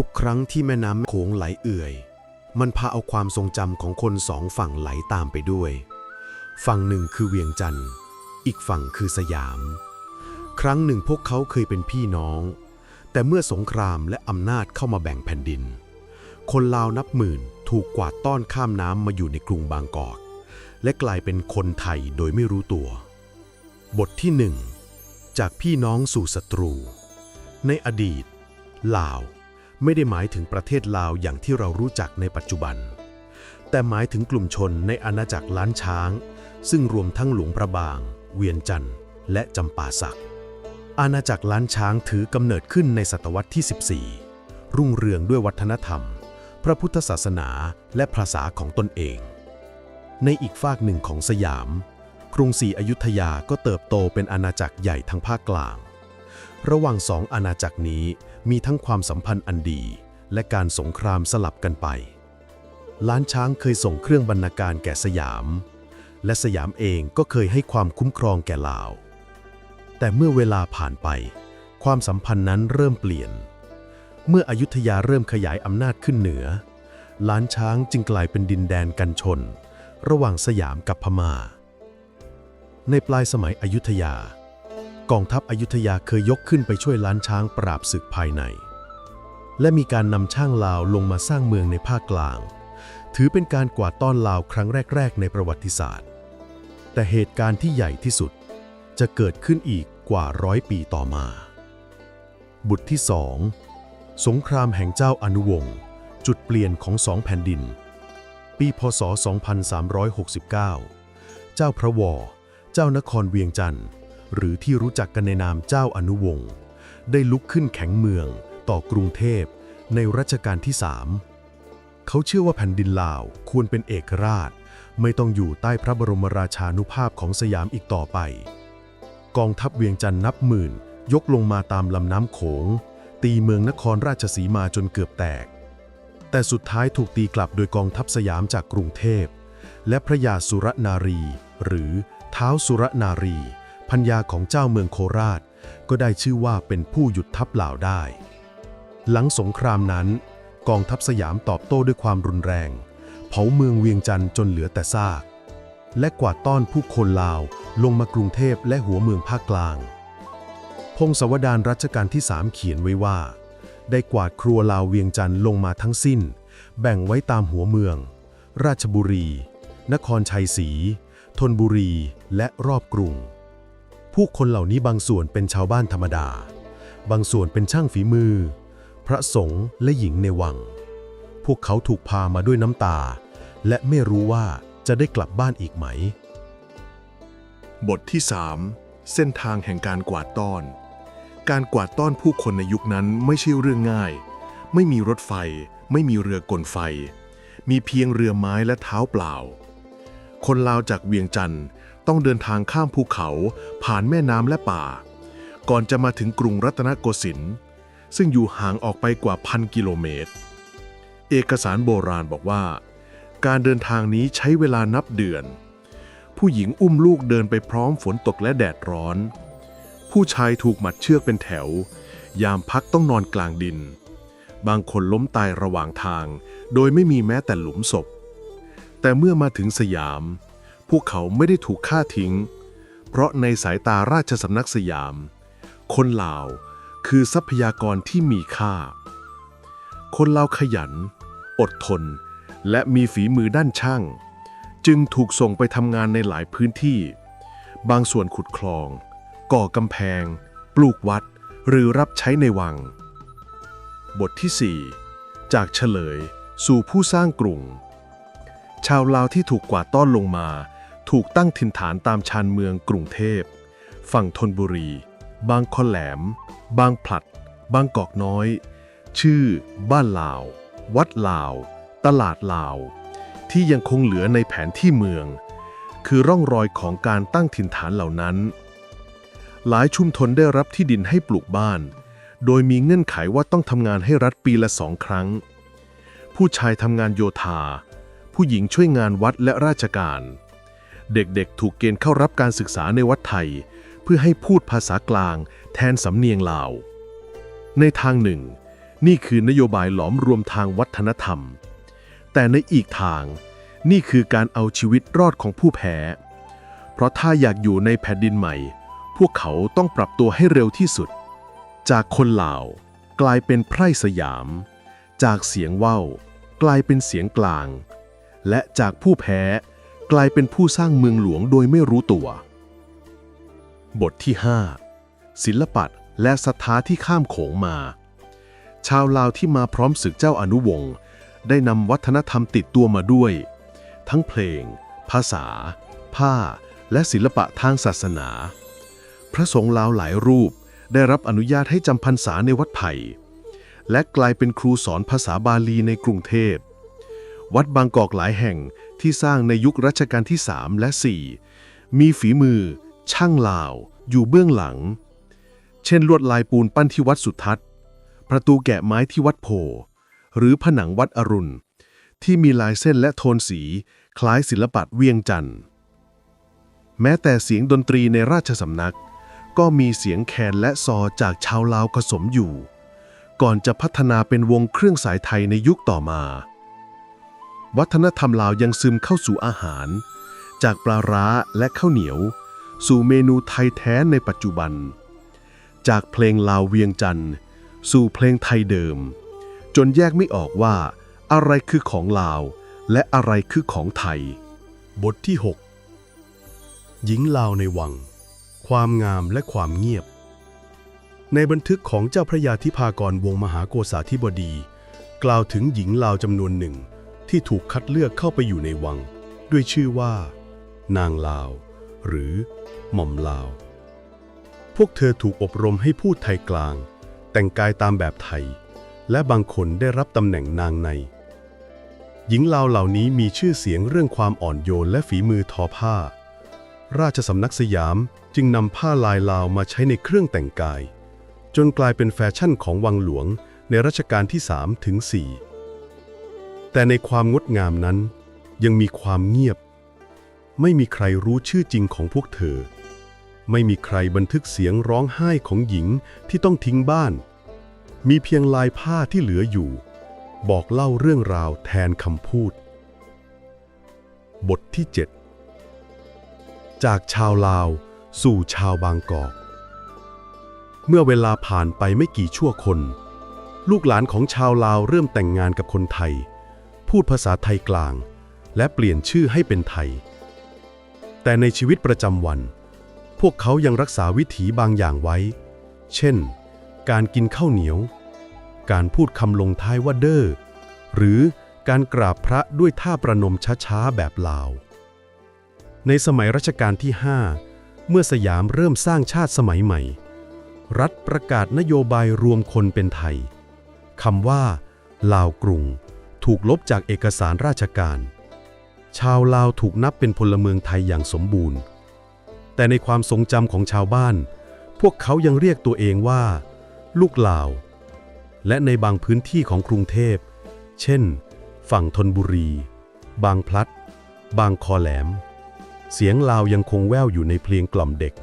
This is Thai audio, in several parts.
ทุกครั้งที่แม่น้ำโขงไหลเอื่อย มันพาเอาความทรงจำของคนสองฝั่งไหลตามไปด้วย ฝั่งหนึ่งคือเวียงจันทร์ อีกฝั่งคือสยาม ครั้งหนึ่งพวกเขาเคยเป็นพี่น้อง แต่เมื่อสงครามและอำนาจเข้ามาแบ่งแผ่นดิน คนลาวนับหมื่นถูกกวาดต้อนข้ามน้ำมาอยู่ในกรุงบางกอก และกลายเป็นคนไทยโดยไม่รู้ตัว บทที่หนึ่งจากพี่น้องสู่ศัตรู ในอดีตลาว ไม่ได้หมายถึงประเทศลาวอย่างที่เรารู้จักในปัจจุบัน แต่หมายถึงกลุ่มชนในอาณาจักรล้านช้าง ซึ่งรวมทั้งหลวงพระบาง เวียนจันทร์และจำปาสัก อาณาจักรล้านช้างถือกำเนิดขึ้นในศตวรรษที่ 14 รุ่งเรืองด้วยวัฒนธรรม พระพุทธศาสนาและภาษาของตนเอง ในอีกฝากหนึ่งของสยาม กรุงศรีอยุธยาก็เติบโตเป็นอาณาจักรใหญ่ทางภาคกลาง ระหว่างสองอาณาจักรนี้ มีทั้งความสัมพันธ์อันดี และการสงครามสลับกันไป ล้านช้างเคยส่งเครื่องบรรณาการแก่สยาม และสยามเองก็เคยให้ความคุ้มครองแก่ลาว แต่เมื่อเวลาผ่านไป ความสัมพันธ์นั้นเริ่มเปลี่ยน เมื่ออยุธยาเริ่มขยายอำนาจขึ้นเหนือ ล้านช้างจึงกลายเป็นดินแดนกันชน ระหว่างสยามกับพมา่า ในปลายสมัยอยุธยา กองทัพอยุธยาเคยยกขึ้นไปช่วยล้านช้างปราบศึกภายใน และมีการนำช่างลาวลงมาสร้างเมืองในภาคกลาง ถือเป็นการกวาดต้อนลาวครั้งแรก ๆ ในประวัติศาสตร์ แต่เหตุการณ์ที่ใหญ่ที่สุดจะเกิดขึ้นอีกกว่าร้อยปีต่อมา บุตรที่สองสงครามแห่งเจ้าอนุวงศ์จุดเปลี่ยนของสองแผ่นดิน ปีพศ 2369 เจ้าพระวอเจ้านครเวียงจันทร์ หรือที่รู้จักกันในนามเจ้าอนุวงศ์ได้ลุกขึ้นแข็งเมืองต่อกรุงเทพ ในรัชกาลที่สามเขาเชื่อว่าแผ่นดินลาวควรเป็นเอกราช ไม่ต้องอยู่ใต้พระบรมราชานุภาพของสยามอีกต่อไป กองทัพเวียงจันทร์นับหมื่น ยกลงมาตามลำน้ำโขง ตีเมืองนครราชสีมาจนเกือบแตก แต่สุดท้ายถูกตีกลับโดยกองทัพสยามจากกรุงเทพ และพระยาสุรนารี หรือเท้าสุรนารี พัญญาของเจ้าเมืองโคราช ก็ได้ชื่อว่าเป็นผู้หยุดทัพเหล่าได้ หลังสงครามนั้น กองทัพสยามตอบโต้ด้วยความรุนแรง เผาเมืองเวียงจันทร์จนเหลือแต่ซาก และกวาดต้อนผู้คนลาวลงมากรุงเทพและหัวเมืองภาคกลาง พงศาวดารรัชกาลที่สามเขียนไว้ว่า ได้กวาดครัวลาวเวียงจันทร์ลงมาทั้งสิ้น แบ่งไว้ตามหัวเมือง ราชบุรี นครชัยศรีธนบุรีและรอบกรุง ผู้คนเหล่านี้บางส่วนเป็นชาวบ้านธรรมดา บางส่วนเป็นช่างฝีมือ พระสงฆ์และหญิงในวัง พวกเขาถูกพามาด้วยน้ำตา และไม่รู้ว่าจะได้กลับบ้านอีกไหม บทที่ 3 เส้นทางแห่งการกวาดต้อน การกวาดต้อนผู้คนในยุคนั้นไม่ใช่เรื่องง่าย ไม่มีรถไฟ ไม่มีเรือกลไฟ มีเพียงเรือไม้และเท้าเปล่า คนลาวจากเวียงจันทร์ ต้องเดินทางข้ามภูเขา ผ่านแม่น้ำและป่า ก่อนจะมาถึงกรุงรัตนโกสินทร์ซึ่งอยู่ห่างออกไปกว่าพันกิโลเมตร เอกสารโบราณบอกว่า การเดินทางนี้ใช้เวลานับเดือน ผู้หญิงอุ้มลูกเดินไปพร้อมฝนตกและแดดร้อน ผู้ชายถูกมัดเชือกเป็นแถว ยามพักต้องนอนกลางดิน บางคนล้มตายระหว่างทาง โดยไม่มีแม้แต่หลุมศพ แต่เมื่อมาถึงสยาม พวกเขาไม่ได้ถูกฆ่าทิ้ง เพราะในสายตาราชสำนักสยาม คนลาวคือทรัพยากรที่มีค่า คนลาวขยัน อดทน และมีฝีมือด้านช่าง จึงถูกส่งไปทำงานในหลายพื้นที่ บางส่วนขุดคลอง ก่อกำแพง ปลูกวัด หรือรับใช้ในวัง บทที่ 4 จากเฉลยสู่ผู้สร้างกรุงชาวลาวที่ถูกกวาดต้อนลงมา ถูกตั้งถิ่นฐานตามชานเมืองกรุงเทพ ฝั่งธนบุรี บางคอแหลม บางผลัด บางกอกน้อย ชื่อ บ้านลาว วัดลาว ตลาดลาว ที่ยังคงเหลือในแผนที่เมือง คือร่องรอยของการตั้งถิ่นฐานเหล่านั้น หลายชุมชนได้รับที่ดินให้ปลูกบ้าน โดยมีเงื่อนไขว่าต้องทำงานให้รัฐปีละสองครั้ง ผู้ชายทำงานโยธา ผู้หญิงช่วยงานวัดและราชการ เด็กๆ ถูกเกณฑ์เข้ารับการศึกษาในวัดไทย เพื่อให้พูดภาษากลางแทนสำเนียงลาว ในทางหนึ่ง นี่คือนโยบายหลอมรวมทางวัฒนธรรม แต่ในอีกทาง นี่คือการเอาชีวิตรอดของผู้แพ้ เพราะถ้าอยากอยู่ในแผ่นดินใหม่ พวกเขาต้องปรับตัวให้เร็วที่สุด จากคนลาวกลายเป็นไพร่สยาม จากเสียงว่าวกลายเป็นเสียงกลาง และจากผู้แพ้ กลายเป็นผู้สร้างเมืองหลวงโดยไม่รู้ตัว บทที่ 5 ศิลปะและศรัทธาที่ข้ามโขงมา ชาวลาวที่มาพร้อมศึกเจ้าอนุวงศ์ได้นำวัฒนธรรมติดตัวมาด้วย ทั้งเพลง ภาษา ผ้า และศิลปะทางศาสนา พระสงฆ์ลาวหลายรูปได้รับอนุญาตให้จำพรรษาในวัดไผ่และกลายเป็นครูสอนภาษาบาลีในกรุงเทพ วัดบางกอกหลายแห่งที่สร้างในยุครัชกาลที่ 3 และ 4 มีฝีมือ ช่างลาว อยู่เบื้องหลัง เช่นลวดลายปูนปั้นที่วัดสุทัศน์ ประตูแกะไม้ที่วัดโพ หรือผนังวัดอรุณ ที่มีลายเส้นและโทนสี คล้ายศิลปะเวียงจันทร์ แม้แต่เสียงดนตรีในราชสำนัก ก็มีเสียงแคนและซอจากชาวลาวผสมอยู่ ก่อนจะพัฒนาเป็นวงเครื่องสายไทยในยุคต่อมา วัฒนธรรมลาวยังซึมเข้าสู่อาหาร จากปลาร้าและข้าวเหนียว สู่เมนูไทยแท้ในปัจจุบัน จากเพลงลาวเวียงจันทร์สู่เพลงไทยเดิม จนแยกไม่ออกว่า อะไรคือของลาว และอะไรคือของไทย บทที่ 6 หญิงลาวในวัง ความงามและความเงียบ ในบันทึกของเจ้าพระยาธิพากรวงมหาโกษาธิบดี กล่าวถึงหญิงลาวจำนวนหนึ่ง ที่ถูกคัดเลือกเข้าไปอยู่ในวัง ด้วยชื่อว่า นางลาว หรือ หม่อมลาว พวกเธอถูกอบรมให้พูดไทยกลาง แต่งกายตามแบบไทย และบางคนได้รับตำแหน่งนางใน หญิงลาวเหล่านี้มีชื่อเสียงเรื่องความอ่อนโยนและฝีมือทอผ้า ราชสำนักสยามจึงนำผ้าลายลาวมาใช้ในเครื่องแต่งกาย จนกลายเป็นแฟชั่นของวังหลวงในรัชกาลที่3ถึง4 แต่ในความงดงามนั้น ยังมีความเงียบ ไม่มีใครรู้ชื่อจริงของพวกเธอ ไม่มีใครบันทึกเสียงร้องไห้ของหญิงที่ต้องทิ้งบ้าน มีเพียงลายผ้าที่เหลืออยู่ บอกเล่าเรื่องราวแทนคำพูด บทที่ 7 จากชาวลาวสู่ชาวบางกอก เมื่อเวลาผ่านไปไม่กี่ชั่วคน ลูกหลานของชาวลาวเริ่มแต่งงานกับคนไทย พูดภาษาไทยกลาง และเปลี่ยนชื่อให้เป็นไทย แต่ในชีวิตประจำวัน พวกเขายังรักษาวิถีบางอย่างไว้ เช่น การกินข้าวเหนียว การพูดคำลงท้ายว่าเด้อ หรือการกราบพระด้วยท่าประนมช้าๆแบบลาว ในสมัยรัชกาลที่ 5 เมื่อสยามเริ่มสร้างชาติสมัยใหม่ รัฐประกาศนโยบายรวมคนเป็นไทยคำว่าลาวกรุง ถูกลบจากเอกสารราชการ ชาวลาวถูกนับเป็นพลเมืองไทยอย่างสมบูรณ์ แต่ในความทรงจำของชาวบ้าน พวกเขายังเรียกตัวเองว่า ลูกลาว และในบางพื้นที่ของกรุงเทพ เช่น ฝั่งธนบุรี บางพลัด บางคอแหลม เสียงลาวยังคงแว่วอยู่ในเพลงกล่อมเด็ก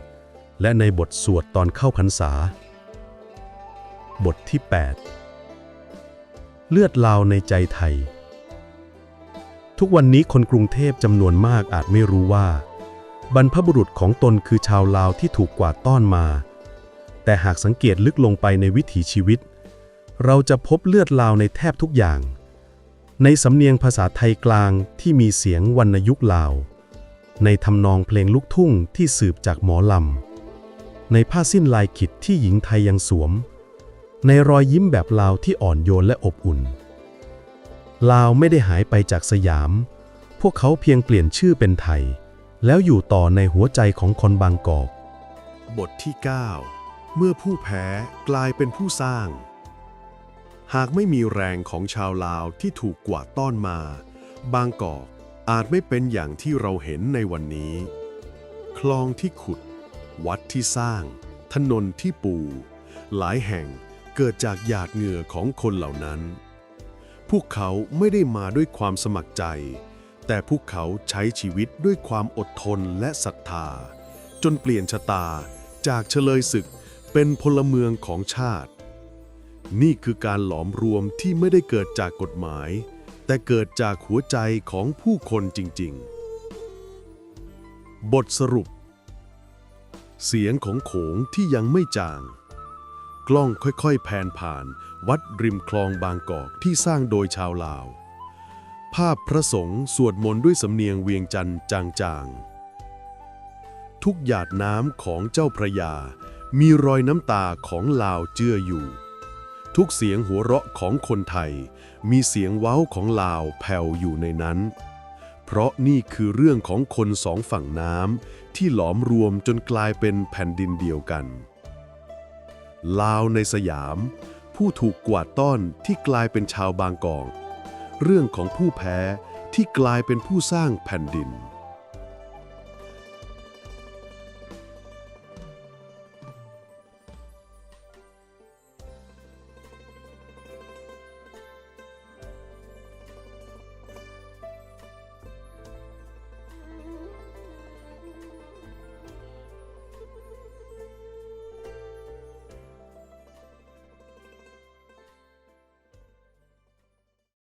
และในบทสวดตอนเข้าพรรษา บทที่ 8 เลือดลาวในใจไทย ทุกวันนี้คนกรุงเทพจำนวนมากอาจไม่รู้ว่า บรรพบุรุษของตนคือชาวลาวที่ถูกกวาดต้อนมา แต่หากสังเกตลึกลงไปในวิถีชีวิต เราจะพบเลือดลาวในแทบทุกอย่าง ในสำเนียงภาษาไทยกลางที่มีเสียงวรรณยุกต์ลาว ในทำนองเพลงลูกทุ่งที่สืบจากหมอลำในผ้าสิ้นลายขิดที่หญิงไทยยังสวม ในรอยยิ้มแบบลาวที่อ่อนโยนและอบอุ่น ลาวไม่ได้หายไปจากสยาม พวกเขาเพียงเปลี่ยนชื่อเป็นไทย แล้วอยู่ต่อในหัวใจของคนบางกอก บทที่ 9 เมื่อผู้แพ้กลายเป็นผู้สร้าง หากไม่มีแรงของชาวลาวที่ถูกกวาดต้อนมา บางกอกอาจไม่เป็นอย่างที่เราเห็นในวันนี้ คลองที่ขุด วัดที่สร้าง ถนนที่ปู หลายแห่ง เกิดจากหยาดเหงื่อของคนเหล่านั้น พวกเขาไม่ได้มาด้วยความสมัครใจ แต่พวกเขาใช้ชีวิตด้วยความอดทนและศรัทธา จนเปลี่ยนชะตาจากเฉลยศึกเป็นพลเมืองของชาติ นี่คือการหลอมรวมที่ไม่ได้เกิดจากกฎหมาย แต่เกิดจากหัวใจของผู้คนจริง ๆ บทสรุป เสียงของโขงที่ยังไม่จาง กล้องค่อยๆแผนผ่าน วัดริมคลองบางกอกที่สร้างโดยชาวลาว ภาพพระสงฆ์สวดมนต์ด้วยสำเนียงเวียงจันทร์จางๆ ทุกหยาดน้ำของเจ้าพระยา มีรอยน้ำตาของลาวเจืออยู่ ทุกเสียงหัวเราะของคนไทย มีเสียงเว้าของลาวแผ่วอยู่ในนั้น เพราะนี่คือเรื่องของคนสองฝั่งน้ำที่หลอมรวมจนกลายเป็นแผ่นดินเดียวกัน ลาวในสยาม ผู้ถูกกวาดต้อนที่กลายเป็นชาวบางกอง เรื่องของผู้แพ้ที่กลายเป็นผู้สร้างแผ่นดิน